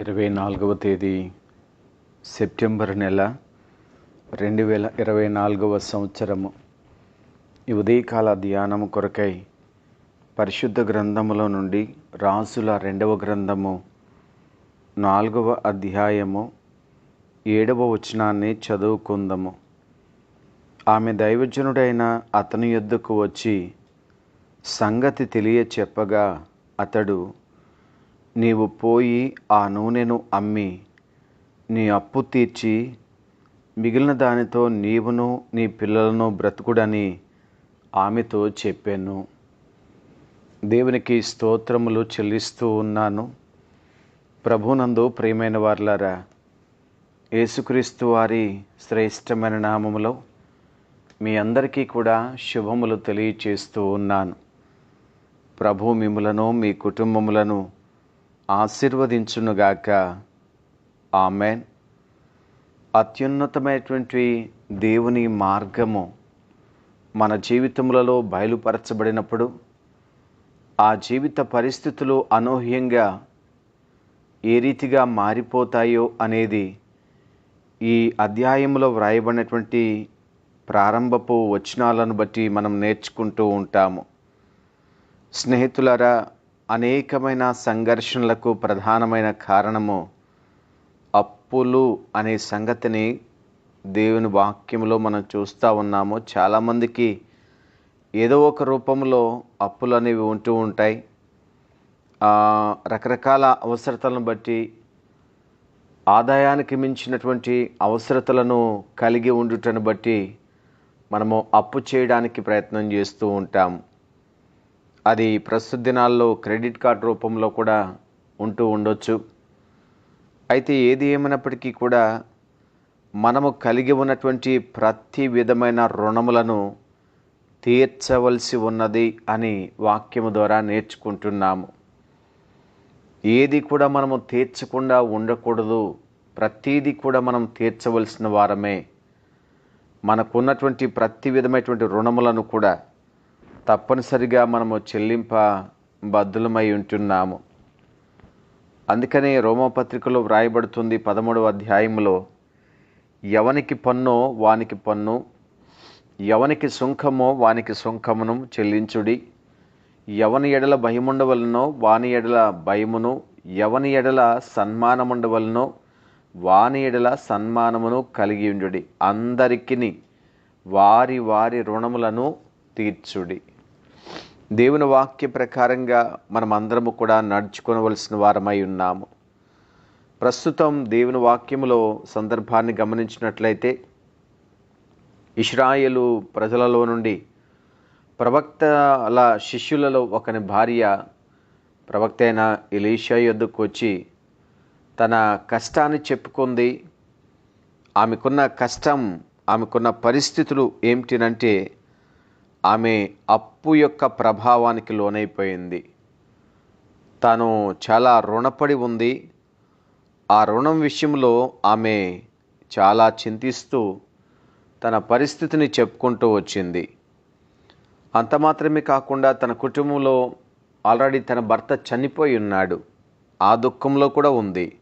ఇరవై నాలుగవ తేదీ సెప్టెంబర్ నెల రెండు వేల ఇరవై నాలుగవ సంవత్సరము. ఈ ఉదయకాల ధ్యానము కొరకై పరిశుద్ధ గ్రంథములో నుండి రాసుల రెండవ గ్రంథము నాలుగవ అధ్యాయము ఏడవ వచనాన్ని చదువుకుందాము. ఆమె దైవజనుడైన అతని యొద్దకు వచ్చి సంగతి తెలియ చెప్పగా అతడు నీవు పోయి ఆ నూనెను అమ్మి నీ అప్పు తీర్చి మిగిలిన దానితో నీవును నీ పిల్లలను బ్రతుకుడని ఆమెతో చెప్పాను. దేవునికి స్తోత్రములు చెల్లిస్తూ ఉన్నాను. ప్రభునందు ప్రియమైన వార్లారా యేసుక్రీస్తు వారి శ్రేష్టమైన నామములో మీ అందరికీ కూడా శుభములు తెలియచేస్తూ ఉన్నాను. ప్రభు మిములను మీ కుటుంబములను ఆశీర్వదించునుగాక ఆమెన్. అత్యున్నతమైనటువంటి దేవుని మార్గము మన జీవితములలో బయలుపరచబడినప్పుడు ఆ జీవిత పరిస్థితులు అనూహ్యంగా ఏ రీతిగా మారిపోతాయో అనేది ఈ అధ్యాయంలో వ్రాయబడినటువంటి ప్రారంభపు వచనాలను బట్టి మనం నేర్చుకుంటూ ఉంటాము. స్నేహితులరా అనేకమైన సంఘర్షణలకు ప్రధానమైన కారణము అప్పులు అనే సంగతిని దేవుని వాక్యంలో మనం చూస్తూ ఉన్నాము. చాలామందికి ఏదో ఒక రూపంలో అప్పులు అనేవి ఉంటూ ఉంటాయి. రకరకాల అవసరతలను బట్టి ఆదాయానికి మించినటువంటి అవసరతలను కలిగి ఉండుటను బట్టి మనము అప్పు చేయడానికి ప్రయత్నం చేస్తూ ఉంటాము. అది ప్రస్తుత దినాల్లో క్రెడిట్ కార్డ్ రూపంలో కూడా ఉంటూ ఉండొచ్చు. అయితే ఏది ఏమైనప్పటికీ కూడా మనము కలిగి ఉన్నటువంటి ప్రతి విధమైన రుణములను తీర్చవలసి ఉన్నది అని వాక్యము ద్వారా నేర్చుకుంటున్నాము. ఏది కూడా మనము తీర్చకుండా ఉండకూడదు. ప్రతీది కూడా మనం తీర్చవలసిన వారమే. మనకున్నటువంటి ప్రతి విధమైనటువంటి రుణములను కూడా తప్పనిసరిగా మనము చెల్లింప బద్దులమై ఉంటున్నాము. అందుకనే రోమపత్రికలో వ్రాయబడుతుంది పదమూడవ అధ్యాయంలో ఎవనికి పన్నో వానికి పన్ను ఎవనికి సుంకమో వానికి సుంకమును చెల్లించుడి. ఎవని ఎడల భయముండవలనో వాని ఎడల భయమును ఎవని ఎడల సన్మానముండవలనో వాని ఎడల సన్మానమును కలిగి ఉండుడి. అందరికీ వారి వారి రుణములను తీర్చుడి. దేవుని వాక్య ప్రకారంగా మనం అందరము కూడా నడుచుకోవలసిన వారమై ఉన్నాము. ప్రస్తుతం దేవుని వాక్యములో సందర్భాన్ని గమనించినట్లయితే ఇస్రాయేలు ప్రజలలో నుండి ప్రవక్తల శిష్యులలో ఒకని భార్య ప్రవక్త అయిన ఇలీషా యొద్దకు వచ్చి తన కష్టాన్ని చెప్పుకుంది. ఆమెకున్న కష్టం ఆమెకున్న పరిస్థితులు ఏమిటినంటే ఆమె అప్పు యొక్క ప్రభావానికి లోనైపోయింది. తాను చాలా రుణపడి ఉంది. ఆ రుణం విషయంలో ఆమె చాలా చింతిస్తూ తన పరిస్థితిని చెప్పుకుంటూ వచ్చింది. అంత మాత్రమే కాకుండా తన కుటుంబంలో ఆల్రెడీ తన భర్త చనిపోయి ఉన్నాడు. ఆ దుఃఖంలో కూడా ఉంది.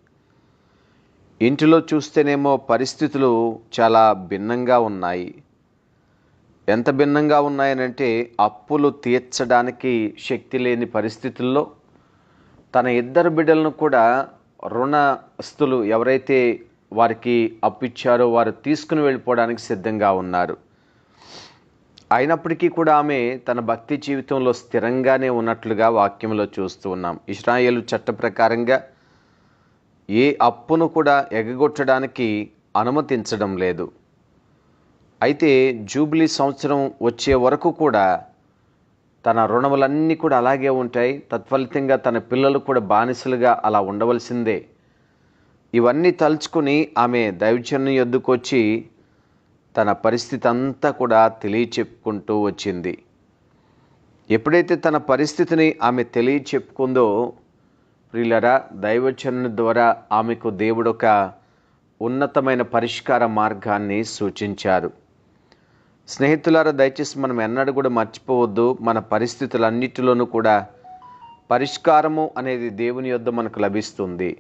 ఇంటిలో చూస్తేనేమో పరిస్థితులు చాలా భిన్నంగా ఉన్నాయి. ఎంత భిన్నంగా ఉన్నాయనంటే అప్పులు తీర్చడానికి శక్తి లేని పరిస్థితుల్లో తన ఇద్దరు బిడ్డలను కూడా రుణస్తులు ఎవరైతే వారికి అప్పిచ్చారో వారు తీసుకుని వెళ్ళిపోవడానికి సిద్ధంగా ఉన్నారు. అయినప్పటికీ కూడా ఆమె తన భక్తి జీవితంలో స్థిరంగానే ఉన్నట్లుగా వాక్యంలో చూస్తూ ఉన్నాం. ఇస్రాయేలు చట్ట ప్రకారంగా ఏ అప్పును కూడా ఎగగొట్టడానికి అనుమతించడం లేదు. అయితే జూబ్లీ సంవత్సరం వచ్చే వరకు కూడా తన రుణములన్నీ కూడా అలాగే ఉంటాయి. తత్ఫలితంగా తన పిల్లలు కూడా బానిసలుగా అలా ఉండవలసిందే. ఇవన్నీ తలుచుకుని ఆమె దైవజన్యం ఎద్దుకొచ్చి తన పరిస్థితి అంతా కూడా తెలియచెప్పుకుంటూ వచ్చింది. ఎప్పుడైతే తన పరిస్థితిని ఆమె తెలియచెప్పుకుందో ప్రియులరా దైవచన ద్వారా ఆమెకు దేవుడు ఒక ఉన్నతమైన పరిష్కార మార్గాన్ని సూచించారు. స్నేహితులారా దయచేసి మనం ఎన్నడూ కూడా మర్చిపోవద్దు. మన పరిస్థితులన్నిటిలోనూ కూడా పరిష్కారము అనేది దేవుని యొద్ద మనకు లభిస్తుంది.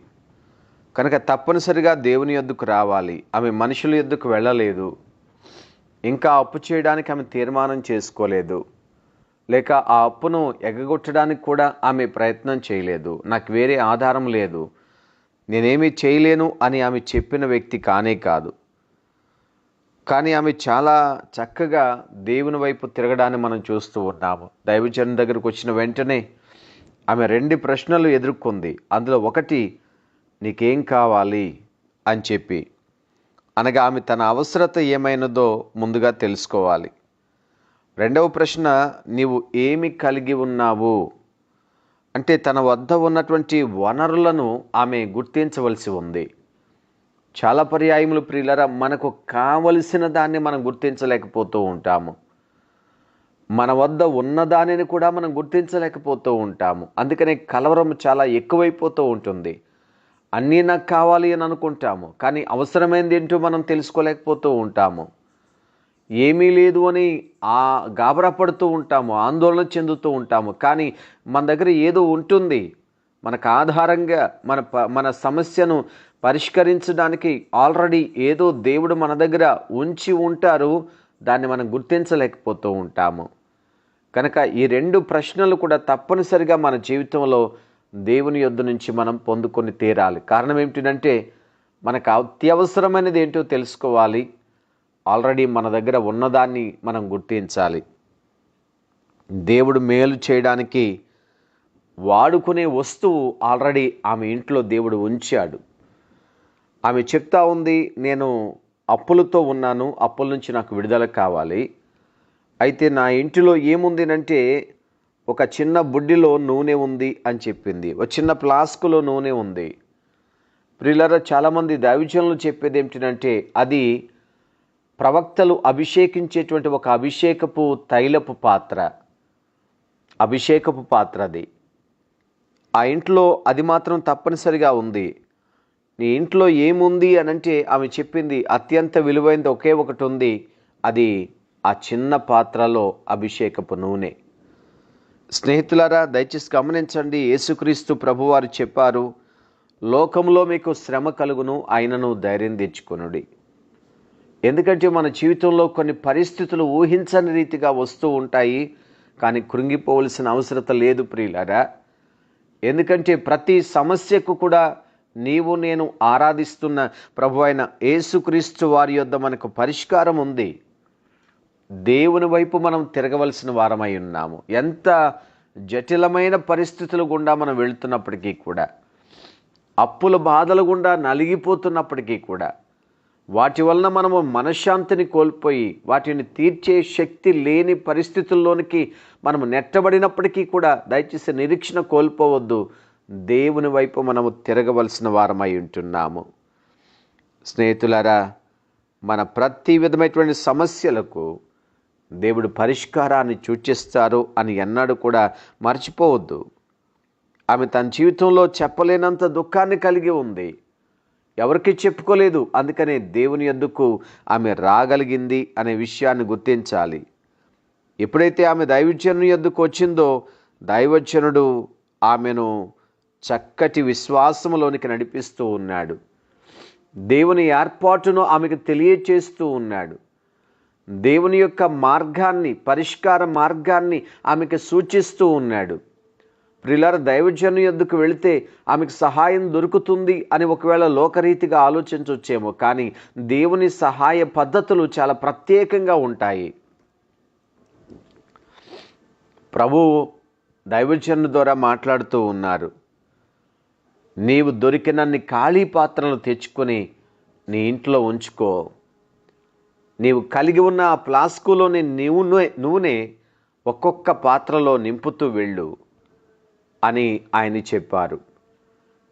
కనుక తప్పనిసరిగా దేవుని యొద్దకు రావాలి. ఆమె మనుషుల యొద్దకు వెళ్ళలేదు. ఇంకా అప్పు చేయడానికి ఆమె తీర్మానం చేసుకోలేదు. లేక ఆ అప్పును ఎగగొట్టడానికి కూడా ఆమె ప్రయత్నం చేయలేదు. నాకు వేరే ఆధారం లేదు. నేనేమీ చేయలేను అని ఆమె చెప్పిన వ్యక్తి కానే కాదు. కానీ ఆమె చాలా చక్కగా దేవుని వైపు తిరగడాన్ని మనం చూస్తూ ఉన్నాము. దైవజనం దగ్గరకు వచ్చిన వెంటనే ఆమె రెండు ప్రశ్నలు ఎదుర్కొంది. అందులో ఒకటి నీకేం కావాలి? అని చెప్పి. అనగా ఆమె తన అవసరత ఏమైనదో ముందుగా తెలుసుకోవాలి. రెండవ ప్రశ్న నీవు ఏమి కలిగి ఉన్నావు? అంటే తన వద్ద ఉన్నటువంటి వనరులను ఆమె గుర్తించవలసి ఉంది. చాలా పర్యాయములు ప్రియులరా మనకు కావలసిన దాన్ని మనం గుర్తించలేకపోతూ ఉంటాము. మన వద్ద ఉన్న దానిని కూడా మనం గుర్తించలేకపోతూ ఉంటాము. అందుకనే కలవరం చాలా ఎక్కువైపోతూ ఉంటుంది. అన్నీ నాకు కావాలి అని అనుకుంటాము కానీ అవసరమైంది ఏంటో మనం తెలుసుకోలేకపోతూ ఉంటాము. ఏమీ లేదు అని ఆ గాబరా పడుతూ ఉంటాము ఆందోళన చెందుతూ ఉంటాము. కానీ మన దగ్గర ఏదో ఉంటుంది. మనకు ఆధారంగా మన ప మన సమస్యను పరిష్కరించడానికి ఆల్రెడీ ఏదో దేవుడు మన దగ్గర ఉంచి ఉంటారు దాన్ని మనం గుర్తించలేకపోతూ ఉంటాము. కనుక ఈ రెండు ప్రశ్నలు కూడా తప్పనిసరిగా మన జీవితంలో దేవుని యొద్ద నుంచి మనం పొందుకొని తీరాలి. కారణం ఏమిటంటే మనకు అత్యవసరమైనది ఏంటో తెలుసుకోవాలి. ఆల్రెడీ మన దగ్గర ఉన్నదాన్ని మనం గుర్తించాలి. దేవుడు మేలు చేయడానికి వాడుకునే వస్తువు ఆల్రెడీ ఆమె ఇంట్లో దేవుడు ఉంచాడు. ఆమె చెప్తా ఉంది నేను అప్పులతో ఉన్నాను అప్పుల నుంచి నాకు విడుదల కావాలి. అయితే నా ఇంటిలో ఏముందినంటే ఒక చిన్న బుడ్డిలో నూనె ఉంది అని చెప్పింది. ఒక చిన్న ఫ్లాస్కులో నూనె ఉంది. ప్రియులరా చాలామంది దైవజనులు చెప్పేది ఏమిటంటే అది ప్రవక్తలు అభిషేకించేటువంటి ఒక అభిషేకపు తైలపు పాత్ర. అభిషేకపు పాత్ర అది. ఆ ఇంట్లో అది మాత్రం తప్పనిసరిగా ఉంది. నీ ఇంట్లో ఏముంది అని అంటే ఆమె చెప్పింది అత్యంత విలువైనది ఒకే ఒకటి ఉంది అది ఆ చిన్న పాత్రలో అభిషేకపు నూనె. స్నేహితులారా దయచేసి గమనించండి యేసుక్రీస్తు ప్రభువారు చెప్పారు లోకంలో మీకు శ్రమ కలుగును ఆయనను ధైర్యం తెచ్చుకొనుడి. ఎందుకంటే మన జీవితంలో కొన్ని పరిస్థితులు ఊహించని రీతిగా వస్తూ ఉంటాయి కానీ కృంగిపోవలసిన అవసరత లేదు ప్రియులారా. ఎందుకంటే ప్రతి సమస్యకు కూడా నీవు నేను ఆరాధిస్తున్న ప్రభు అయిన యేసుక్రీస్తు వారి యొద్ద మనకు పరిష్కారం ఉంది. దేవుని వైపు మనం తిరగవలసిన వారమై ఉన్నాము. ఎంత జటిలమైన పరిస్థితులు గుండా మనం వెళుతున్నప్పటికీ కూడా అప్పుల బాధల గుండా నలిగిపోతున్నప్పటికీ కూడా వాటి వలన మనము మనశ్శాంతిని కోల్పోయి వాటిని తీర్చే శక్తి లేని పరిస్థితుల్లోనికి మనము నెట్టబడినప్పటికీ కూడా దయచేసి నిరీక్షణ కోల్పోవద్దు. దేవుని వైపు మనము తిరగవలసిన వారమై ఉంటున్నాము. స్నేహితులారా మన ప్రతి విధమైనటువంటి సమస్యలకు దేవుడు పరిష్కారాన్ని సూచిస్తారు అని ఎన్నడూ కూడా మర్చిపోవద్దు. ఆమె తన జీవితంలో చెప్పలేనంత దుఃఖాన్ని కలిగి ఉంది. ఎవరికి చెప్పుకోలేదు. అందుకనే దేవుని ఎందుకు ఆమె రాగలిగింది అనే విషయాన్ని గుర్తించాలి. ఎప్పుడైతే ఆమె దైవజనుని ఎందుకు వచ్చిందో దైవజనుడు ఆమెను చక్కటి విశ్వాసములోనికి నడిపిస్తూ ఉన్నాడు. దేవుని ఏర్పాటును ఆమెకు తెలియచేస్తూ ఉన్నాడు. దేవుని యొక్క మార్గాన్ని పరిష్కార మార్గాన్ని ఆమెకు సూచిస్తూ ఉన్నాడు. ప్రిలార దైవజను ఎందుకు వెళితే ఆమెకు సహాయం దొరుకుతుంది అని ఒకవేళ లోకరీతిగా ఆలోచించవచ్చేమో కానీ దేవుని సహాయ పద్ధతులు చాలా ప్రత్యేకంగా ఉంటాయి. ప్రభు దైవజను ద్వారా మాట్లాడుతూ ఉన్నారు. నీవు దొరికినన్ని ఖాళీ పాత్రలు తెచ్చుకొని నీ ఇంట్లో ఉంచుకో. నీవు కలిగి ఉన్న ఆ ఫ్లాస్కులోని నూనె నూనె ఒక్కొక్క పాత్రలో నింపుతూ వెళ్ళు అని ఆయన చెప్పారు.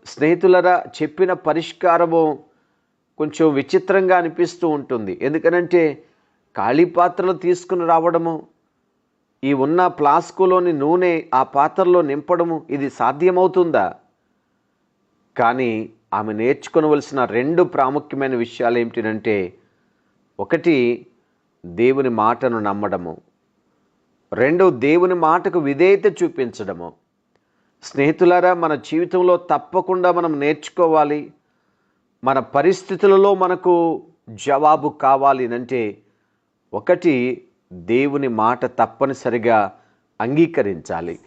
స్నేహితులరా చెప్పిన పరిష్కారము కొంచెం విచిత్రంగా అనిపిస్తూ ఉంటుంది. ఎందుకనంటే ఖాళీ పాత్రలు తీసుకుని రావడము ఈ ఉన్న ఫ్లాస్కులోని నూనె ఆ పాత్రలో నింపడము ఇది సాధ్యమవుతుందా? కానీ ఆమె నేర్చుకోవలసిన రెండు ప్రాముఖ్యమైన విషయాలు ఏమిటంటే ఒకటి దేవుని మాటను నమ్మడము. రెండు దేవుని మాటకు విధేయత చూపించడము. స్నేహితులారా మన జీవితంలో తప్పకుండా మనం నేర్చుకోవాలి. మన పరిస్థితులలో మనకు జవాబు కావాలి అంటే ఒకటి దేవుని మాట తప్పనిసరిగా అంగీకరించాలి.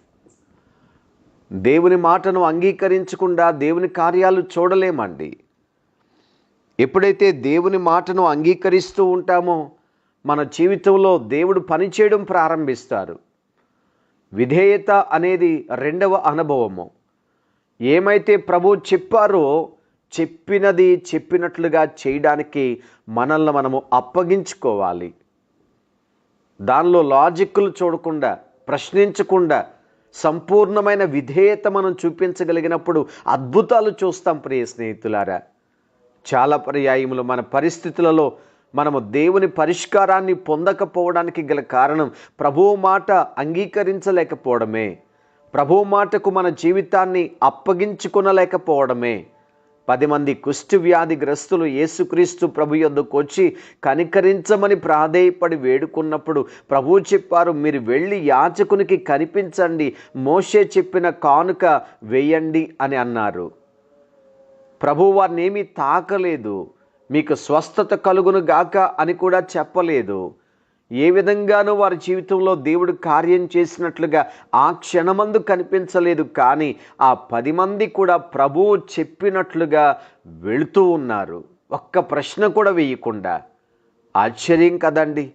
దేవుని మాటను అంగీకరించకుండా దేవుని కార్యాలు చూడలేమండి. ఎప్పుడైతే దేవుని మాటను అంగీకరిస్తూ ఉంటామో మన జీవితంలో దేవుడు పనిచేయడం ప్రారంభిస్తారు. విధేయత అనేది రెండవ అనుభవము. ఏమైతే ప్రభు చెప్పారో చెప్పినది చెప్పినట్లుగా చేయడానికి మనల్ని మనము అప్పగించుకోవాలి. దానిలో లాజిక్లు చూడకుండా ప్రశ్నించకుండా సంపూర్ణమైన విధేయత మనం చూపించగలిగినప్పుడు అద్భుతాలు చూస్తాం ప్రియ స్నేహితులారా. చాలా పర్యాయములు మన పరిస్థితులలో మనము దేవుని పరిష్కారాన్ని పొందకపోవడానికి గల కారణం ప్రభువు మాట అంగీకరించలేకపోవడమే. ప్రభు మాటకు మన జీవితాన్ని అప్పగించుకొనలేకపోవడమే. పది మంది కుష్టి వ్యాధి గ్రస్తులు యేసుక్రీస్తు ప్రభు యొద్దకు వచ్చి కనికరించమని ప్రాధేయపడి వేడుకున్నప్పుడు ప్రభువు చెప్పారు మీరు వెళ్ళి యాచకునికి కనిపించండి మోషే చెప్పిన కానుక వేయండి అని అన్నారు. ప్రభు వారిని ఏమీ తాకలేదు మీకు స్వస్థత కలుగును గాక అని కూడా చెప్పలేదు. ఏ విధంగానూ వారి జీవితంలో దేవుడు కార్యం చేసినట్లుగా ఆ క్షణమందు కనిపించలేదు కానీ ఆ పది మంది కూడా ప్రభువు చెప్పినట్లుగా వెళుతూ ఉన్నారు. ఒక్క ప్రశ్న కూడా వేయకుండా. ఆశ్చర్యం కదండి.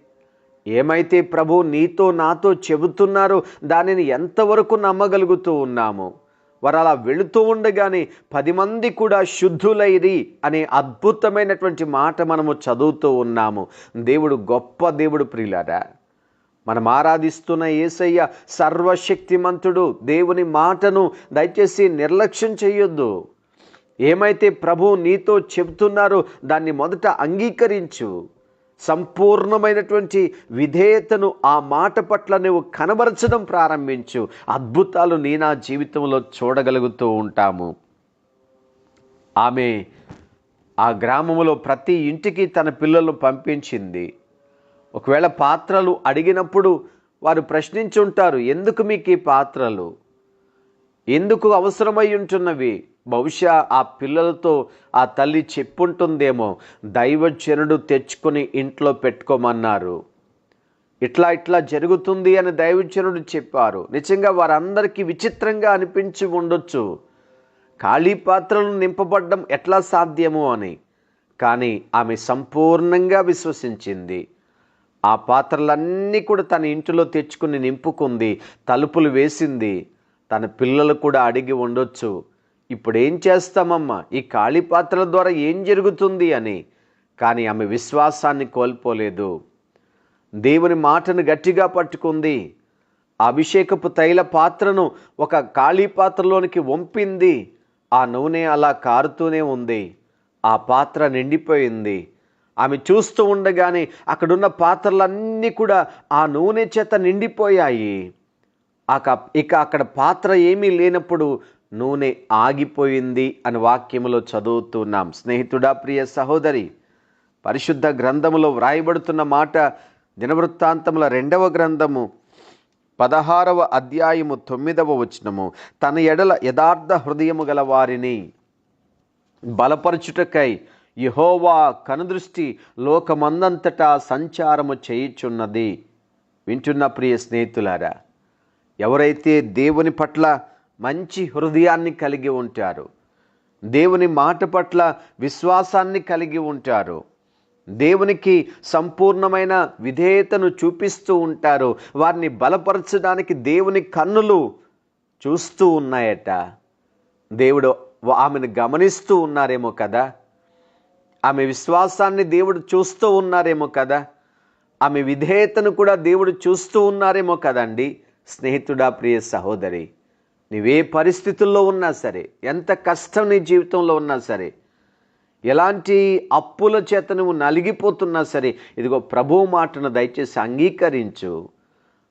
ఏమైతే ప్రభు నీతో నాతో చెబుతున్నారో దానిని ఎంతవరకు నమ్మగలుగుతూ ఉన్నాము? వారు అలా వెళుతూ ఉండగానే పది మంది కూడా శుద్ధులైరి అనే అద్భుతమైనటువంటి మాట మనము చదువుతూ ఉన్నాము. దేవుడు గొప్ప దేవుడు ప్రియులారా. మనం ఆరాధిస్తున్న ఏసయ్య సర్వశక్తిమంతుడు. దేవుని మాటను దయచేసి నిర్లక్ష్యం చేయొద్దు. ఏమైతే ప్రభు నీతో చెబుతున్నారో దాన్ని మొదట అంగీకరించు. సంపూర్ణమైనటువంటి విధేయతను ఆ మాట పట్ల నువ్వు కనబరచడం ప్రారంభించు. అద్భుతాలు నీ నా జీవితంలో చూడగలుగుతూ ఉంటాము. ఆమె ఆ గ్రామంలో ప్రతి ఇంటికి తన పిల్లలను పంపించింది. ఒకవేళ పాత్రలు అడిగినప్పుడు వారు ప్రశ్నించుంటారు ఎందుకు మీకు ఈ పాత్రలు? ఎందుకు అవసరమై ఉంటున్నవి? బహుశా ఆ పిల్లలతో ఆ తల్లి చెప్పుంటుందేమో దైవజనుడు తెచ్చుకొని ఇంట్లో పెట్టుకోమన్నారు. ఇట్లా ఇట్లా జరుగుతుంది అని దైవజనుడు చెప్పారు. నిజంగా వారందరికీ విచిత్రంగా అనిపించి ఉండొచ్చు. ఖాళీ పాత్రలు నింపబడ్డం ఎట్లా సాధ్యము అని. కానీ ఆమె సంపూర్ణంగా విశ్వసించింది. ఆ పాత్రలన్నీ కూడా తన ఇంటిలో తెచ్చుకుని నింపుకుంది తలుపులు వేసింది. తన పిల్లలు కూడా అడిగి ఉండొచ్చు. ఇప్పుడు ఏం చేస్తామమ్మా? ఈ ఖాళీ పాత్రల ద్వారా ఏం జరుగుతుంది అని. కానీ ఆమె విశ్వాసాన్ని కోల్పోలేదు. దేవుని మాటను గట్టిగా పట్టుకుంది. అభిషేకపు తైల పాత్రను ఒక ఖాళీ పాత్రలోనికి వంపింది. ఆ నూనె అలా కారుతూనే ఉంది. ఆ పాత్ర నిండిపోయింది. ఆమె చూస్తూ ఉండగానే అక్కడున్న పాత్రలన్నీ కూడా ఆ నూనె చేత నిండిపోయాయి. అక ఇక అక్కడ పాత్ర ఏమీ లేనప్పుడు నూనె ఆగిపోయింది అని వాక్యములో చదువుతున్నాం స్నేహితుడా ప్రియ సహోదరి పరిశుద్ధ గ్రంథములో వ్రాయబడుతున్న మాట దినవృత్తాంతముల రెండవ గ్రంథము పదహారవ అధ్యాయము తొమ్మిదవ వచనము. తన ఎడల యథార్థ హృదయము గల వారిని బలపరచుటకై యహోవా కనుదృష్టి లోకమందంతటా సంచారము చేయుచున్నది. వింటున్న ప్రియ స్నేహితులారా ఎవరైతే దేవుని పట్ల మంచి హృదయాన్ని కలిగి ఉంటారు. దేవుని మాట పట్ల విశ్వాసాన్ని కలిగి ఉంటారు. దేవునికి సంపూర్ణమైన విధేయతను చూపిస్తూ ఉంటారు. వారిని బలపరచడానికి దేవుని కన్నులు చూస్తూ ఉన్నాయట. దేవుడు ఆమెను గమనిస్తూ ఉన్నారేమో కదా. ఆమె విశ్వాసాన్ని దేవుడు చూస్తూ ఉన్నారేమో కదా. ఆమె విధేయతను కూడా దేవుడు చూస్తూ ఉన్నారేమో కదండి. స్నేహితుడా ప్రియ సహోదరి నీవే పరిస్థితుల్లో ఉన్నా సరే ఎంత కష్టం నీ జీవితంలో ఉన్నా సరే ఎలాంటి అప్పుల చేత నువ్వు నలిగిపోతున్నా సరే ఇదిగో ప్రభు మాటను దయచేసి అంగీకరించు.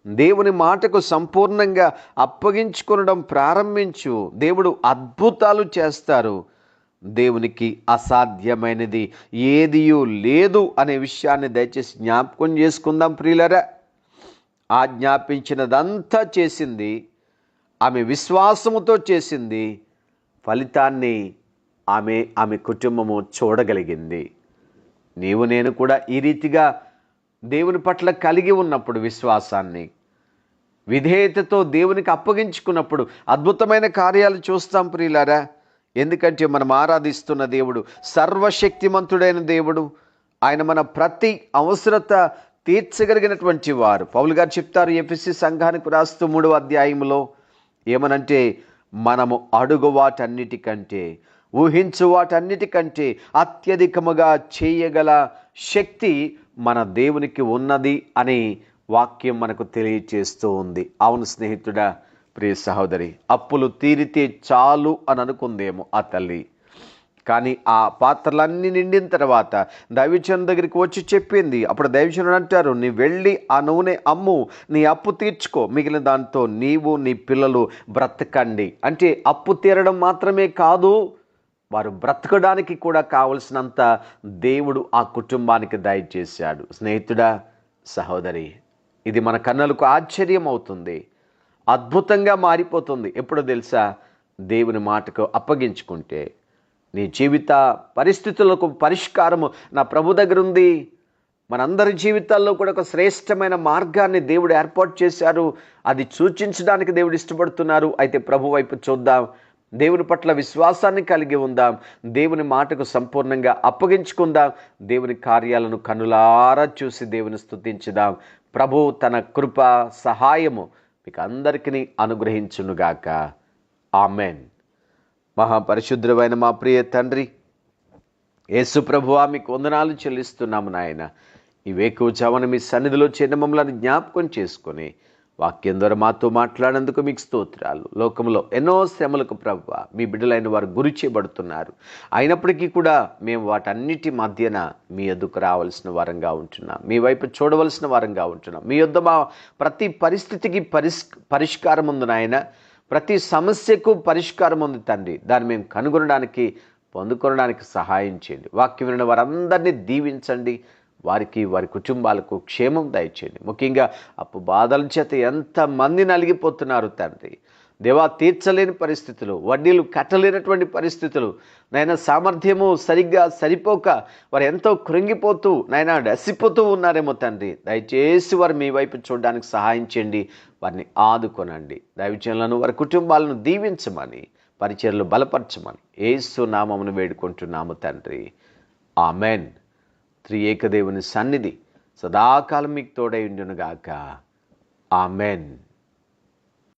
దేవుని మాటకు సంపూర్ణంగా అప్పగించుకొనడం ప్రారంభించు. దేవుడు అద్భుతాలు చేస్తారు. దేవునికి అసాధ్యమైనది ఏదియూ లేదు అనే విషయాన్ని దయచేసి జ్ఞాపకం చేసుకుందాం ప్రియులరా. ఆజ్ఞాపించినదంతా చేసింది ఆమె విశ్వాసముతో చేసింది ఫలితాన్ని ఆమె ఆమె కుటుంబము చూడగలిగింది. నీవు నేను కూడా ఈ రీతిగా దేవుని పట్ల కలిగి ఉన్నప్పుడు విశ్వాసాన్ని విధేయతతో దేవునికి అప్పగించుకున్నప్పుడు అద్భుతమైన కార్యాలు చూస్తాం ప్రియులారా. ఎందుకంటే మనం ఆరాధిస్తున్న దేవుడు సర్వశక్తిమంతుడైన దేవుడు ఆయన మన ప్రతి అవసరత తీర్చగలిగినటువంటి వారు. పౌలు గారు చెప్తారు ఎఫ్ఎస్సి సంఘానికి రాస్తూ మూడవ అధ్యాయంలో ఏమనంటే మనము అడుగు వాటన్నిటికంటే ఊహించు వాటన్నిటికంటే అత్యధికముగా చేయగల శక్తి మన దేవునికి ఉన్నది అని వాక్యం మనకు తెలియచేస్తూ ఉంది. అవును స్నేహితుడా ప్రియ సహోదరి అప్పులు తీరితే చాలు అని అనుకుందేమో ఆ తల్లి. కానీ ఆ పాత్రలన్నీ నిండిన తర్వాత దైవచనుడు దగ్గరికి వచ్చి చెప్పింది. అప్పుడు దైవచనుడు అంటారు నీ వెళ్ళి ఆ నూనె అమ్ము నీ అప్పు తీర్చుకో. మిగిలిన దాంతో నీవు నీ పిల్లలు బ్రతకండి. అంటే అప్పు తీరడం మాత్రమే కాదు వారు బ్రతకడానికి కూడా కావలసినంత దేవుడు ఆ కుటుంబానికి దయచేశాడు. స్నేహితుడా సహోదరి ఇది మన కన్నులకు ఆశ్చర్యం అవుతుంది అద్భుతంగా మారిపోతుంది. ఎప్పుడో తెలుసా? దేవుని మాటకు అప్పగించుకుంటే నీ జీవిత పరిస్థితులకు పరిష్కారము నా ప్రభు దగ్గర ఉంది మనందరి జీవితాల్లో కూడా ఒక శ్రేష్టమైన మార్గాన్ని దేవుడు ఏర్పాటు చేశారు. అది సూచించడానికి దేవుడు ఇష్టపడుతున్నారు. అయితే ప్రభు వైపు చూద్దాం. దేవుని పట్ల విశ్వాసాన్ని కలిగి ఉందాం. దేవుని మాటకు సంపూర్ణంగా అప్పగించుకుందాం. దేవుని కార్యాలను కనులారా చూసి దేవుని స్థుతించుదాం ప్రభు తన కృప సహాయము మీకు అందరికీ అనుగ్రహించునుగాక. ఆమెన్. మహాపరిశుద్ధమైన మా ప్రియ తండ్రి యేసు ప్రభువా మీకు వందనాలు చెల్లిస్తున్నాము నాయన. ఈ వేకువచావన మీ సన్నిధిలో చిన్న మమ్మల్ని జ్ఞాపకం చేసుకొని వాక్యం ద్వారా మాతో మాట్లాడేందుకు మీకు స్తోత్రాలు. లోకంలో ఎన్నో శ్రమలకు ప్రభు మీ బిడ్డలైన వారు గురి చేయబడుతున్నారు. అయినప్పటికీ కూడా మేము వాటన్నిటి మధ్యన మీ ఎదుకు రావాల్సిన వారంగా ఉంటున్నాం. మీ వైపు చూడవలసిన వారంగా ఉంటున్నాం. మీ యొద్ద మా ప్రతి పరిస్థితికి పరిష్ పరిష్కారం ఉంది నాయన ప్రతి సమస్యకు పరిష్కారం ఉంది తండ్రి. దాన్ని మేము కనుగొనడానికి పొందుకొనడానికి సహాయం చేయండి. వాక్యం విన్న వారందరినీ దీవించండి. వారికి వారి కుటుంబాలకు క్షేమం దయచేయండి. ముఖ్యంగా అప్పు బాధల చేత ఎంతమంది నలిగిపోతున్నారు తండ్రి. దేవా తీర్చలేని పరిస్థితులు వడ్డీలు కట్టలేనటువంటి పరిస్థితులు. నాయన సామర్థ్యము సరిగ్గా సరిపోక వారు ఎంతో కృంగిపోతూ నాయన డసిపోతూ ఉన్నారేమో తండ్రి. దయచేసి వారు మీ వైపు చూడడానికి సహాయం చేయండి. వారిని ఆదుకొనండి. దైవజనులను వారి కుటుంబాలను దీవించమని పరిచయలు బలపరచమని ఏసు నామమును వేడుకుంటున్నాము తండ్రి. ఆమెన్. త్రి ఏకదేవుని సన్నిధి సదాకాలం మీకు తోడై ఉండునుగాక. ఆమెన్.